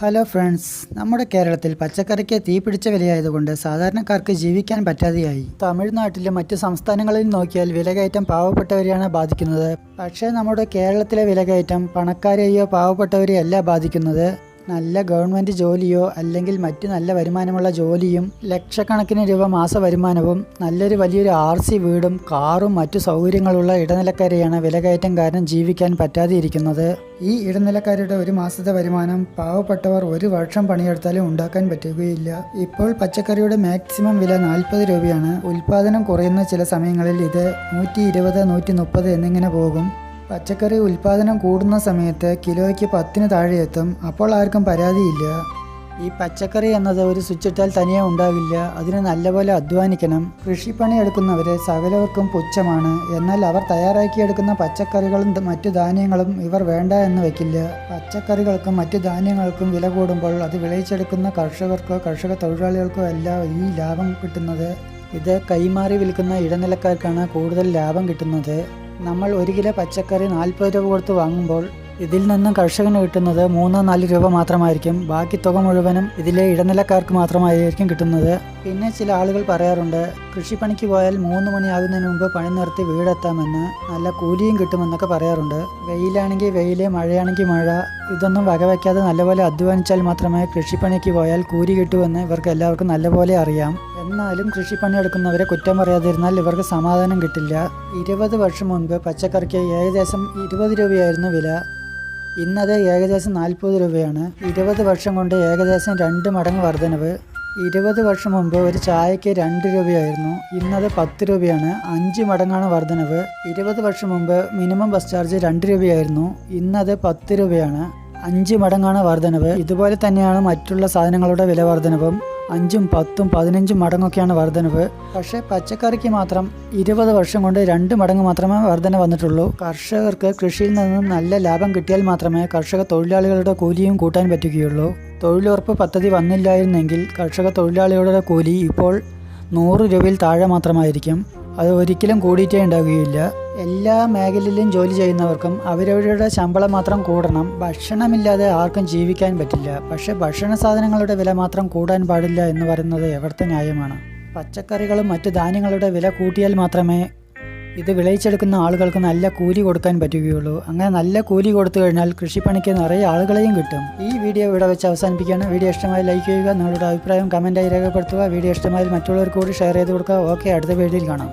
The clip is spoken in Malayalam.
ഹലോ ഫ്രണ്ട്സ് നമ്മുടെ കേരളത്തിൽ പച്ചക്കറിക്ക് തീപിടിച്ച വിലയായതുകൊണ്ട് സാധാരണക്കാർക്ക് ജീവിക്കാൻ പറ്റാതെയായി. തമിഴ്നാട്ടിലും മറ്റ് സംസ്ഥാനങ്ങളിൽ നോക്കിയാൽ വിലകയറ്റം പാവപ്പെട്ടവരെയാണ് ബാധിക്കുന്നത്. പക്ഷേ നമ്മുടെ കേരളത്തിലെ വിലകയറ്റം പണക്കാരെയോ പാവപ്പെട്ടവരെയോ അല്ല ബാധിക്കുന്നത്. നല്ല ഗവൺമെന്റ് ജോലിയോ അല്ലെങ്കിൽ മറ്റ് നല്ല വരുമാനമുള്ള ജോലിയും ലക്ഷക്കണക്കിന് രൂപ മാസ വരുമാനവും നല്ലൊരു വലിയൊരു ആർ സി വീടും കാറും മറ്റു സൗകര്യങ്ങളുള്ള ഇടനിലക്കാരെയാണ് വിലകയറ്റം കാരണം ജീവിക്കാൻ പറ്റാതെ ഇരിക്കുന്നത് ഈ ഇടനിലക്കാരുടെ ഒരു മാസത്തെ വരുമാനം പാവപ്പെട്ടവർ ഒരു വർഷം പണിയെടുത്താലും ഉണ്ടാക്കാൻ പറ്റുകയില്ല. ഇപ്പോൾ പച്ചക്കറിയുടെ മാക്സിമം വില നാൽപ്പത് രൂപയാണ്. ഉൽപ്പാദനം കുറയുന്ന ചില സമയങ്ങളിൽ ഇത് നൂറ്റി ഇരുപത് നൂറ്റി മുപ്പത് എന്നിങ്ങനെ പോകും. പച്ചക്കറി ഉൽപാദനം കൂടുന്ന സമയത്ത് കിലോയ്ക്ക് പത്തിന് താഴെ എത്തും അപ്പോൾ ആർക്കും പരാതിയില്ല. ഈ പച്ചക്കറി എന്നത് ഒരു സ്വിച്ചിട്ടാൽ തനിയെ ഉണ്ടാവില്ല. അതിന് നല്ലപോലെ അധ്വാനിക്കണം. കൃഷിപ്പണി എടുക്കുന്നവരെ സകലവർക്കും പുച്ഛമാണ്. എന്നാൽ അവർ തയ്യാറാക്കിയെടുക്കുന്ന പച്ചക്കറികളും മറ്റു ധാന്യങ്ങളും ഇവർ വേണ്ട എന്ന് വെക്കില്ല. പച്ചക്കറികൾക്കും മറ്റു ധാന്യങ്ങൾക്കും വില കൂടുമ്പോൾ അത് വിളയിച്ചെടുക്കുന്ന കർഷകർക്കോ കർഷക തൊഴിലാളികൾക്കോ അല്ല ഈ ലാഭം കിട്ടുന്നത്. ഇത് കൈമാറി വിൽക്കുന്ന ഇടനിലക്കാർക്കാണ് കൂടുതൽ ലാഭം കിട്ടുന്നത്. നമ്മൾ ഒരു കിലോ പച്ചക്കറി നാൽപ്പത് രൂപ കൊടുത്ത് വാങ്ങുമ്പോൾ ഇതിൽ നിന്നും കർഷകന് കിട്ടുന്നത് മൂന്നോ നാല് രൂപ മാത്രമായിരിക്കും. ബാക്കി തുക മുഴുവനും ഇതിലെ ഇടനിലക്കാർക്ക് മാത്രമായിരിക്കും കിട്ടുന്നത്. പിന്നെ ചില ആളുകൾ പറയാറുണ്ട് കൃഷിപ്പണിക്ക് പോയാൽ മൂന്ന് മണിയാകുന്നതിന് മുമ്പ് പണി നിർത്തി വീടെത്താമെന്ന് നല്ല കൂലിയും കിട്ടുമെന്നൊക്കെ പറയാറുണ്ട്. വെയിലാണെങ്കിൽ വെയിൽ മഴയാണെങ്കിൽ മഴ. ഇതൊന്നും വകവയ്ക്കാതെ നല്ലപോലെ അധ്വാനിച്ചാൽ മാത്രമേ കൃഷിപ്പണിക്ക് പോയാൽ കൂലി കിട്ടുമെന്ന് ഇവർക്ക് എല്ലാവർക്കും നല്ലപോലെ അറിയാം. എന്നാലും കൃഷിപ്പണി എടുക്കുന്നവരെ കുറ്റം പറയാതിരുന്നാൽ ഇവർക്ക് സമാധാനം കിട്ടില്ല. ഇരുപത് വർഷം മുൻപ് പച്ചക്കറിക്ക് ഏകദേശം ഇരുപത് രൂപയായിരുന്നു വില. ഇന്നത് ഏകദേശം നാൽപ്പത് രൂപയാണ്. ഇരുപത് വർഷം കൊണ്ട് ഏകദേശം രണ്ട് മടങ്ങ് വർധനവ്. ഇരുപത് വർഷം മുമ്പ് ഒരു ചായക്ക് രണ്ട് രൂപയായിരുന്നു. ഇന്നത് പത്ത് രൂപയാണ്. അഞ്ച് മടങ്ങാണ് വർധനവ്. ഇരുപത് വർഷം മുമ്പ് മിനിമം ബസ് ചാർജ് രണ്ട് രൂപയായിരുന്നു. ഇന്നത് പത്ത് രൂപയാണ്. അഞ്ച് മടങ്ങാണ് വർധനവ്. ഇതുപോലെ തന്നെയാണ് മറ്റുള്ള സാധനങ്ങളുടെ വില വർധനവും. അഞ്ചും പത്തും പതിനഞ്ചും മടങ്ങൊക്കെയാണ് വർധനവ്. പക്ഷേ പച്ചക്കറിക്ക് മാത്രം ഇരുപത് വർഷം കൊണ്ട് രണ്ട് മടങ്ങ് മാത്രമേ വർധന വന്നിട്ടുള്ളൂ. കർഷകർക്ക് കൃഷിയിൽ നിന്നും നല്ല ലാഭം കിട്ടിയാൽ മാത്രമേ കർഷക തൊഴിലാളികളുടെ കൂലിയും കൂട്ടാൻ പറ്റുകയുള്ളൂ. തൊഴിലുറപ്പ് പദ്ധതി വന്നില്ലായിരുന്നെങ്കിൽ കർഷക തൊഴിലാളികളുടെ കൂലി ഇപ്പോൾ നൂറ് രൂപയിൽ താഴെ മാത്രമായിരിക്കും. അത് ഒരിക്കലും കൂടിയിട്ടേ ഉണ്ടാകുകയില്ല എല്ലാ മേഖലയിലും ജോലി ചെയ്യുന്നവർക്കും അവരവരുടെ ശമ്പളം മാത്രം കൂടണം. ഭക്ഷണമില്ലാതെ ആർക്കും ജീവിക്കാൻ പറ്റില്ല. പക്ഷേ ഭക്ഷണ സാധനങ്ങളുടെ വില മാത്രം കൂടാൻ പാടില്ല എന്ന് പറയുന്നത് എവിടുത്തെ ന്യായമാണ്. പച്ചക്കറികളും മറ്റു ധാന്യങ്ങളുടെ വില കൂട്ടിയാൽ മാത്രമേ ഇത് വിളയിച്ചെടുക്കുന്ന ആളുകൾക്ക് നല്ല കൂലി കൊടുക്കാൻ പറ്റുകയുള്ളൂ. അങ്ങനെ നല്ല കൂലി കൊടുത്തു കഴിഞ്ഞാൽ കൃഷിപ്പണിക്ക് നിറയെ ആളുകളെയും കിട്ടും. ഈ വീഡിയോ ഇവിടെ വെച്ച് അവസാനിപ്പിക്കുകയാണ്. വീഡിയോ ഇഷ്ടമായി ലൈക്ക് ചെയ്യുക. നിങ്ങളുടെ അഭിപ്രായം കമന്റായി രേഖപ്പെടുത്തുക. വീഡിയോ ഇഷ്ടമായാൽ മറ്റുള്ളവർക്ക് കൂടി ഷെയർ ചെയ്ത് കൊടുക്കുക. ഓക്കെ അടുത്ത വീഡിയോയിൽ കാണാം.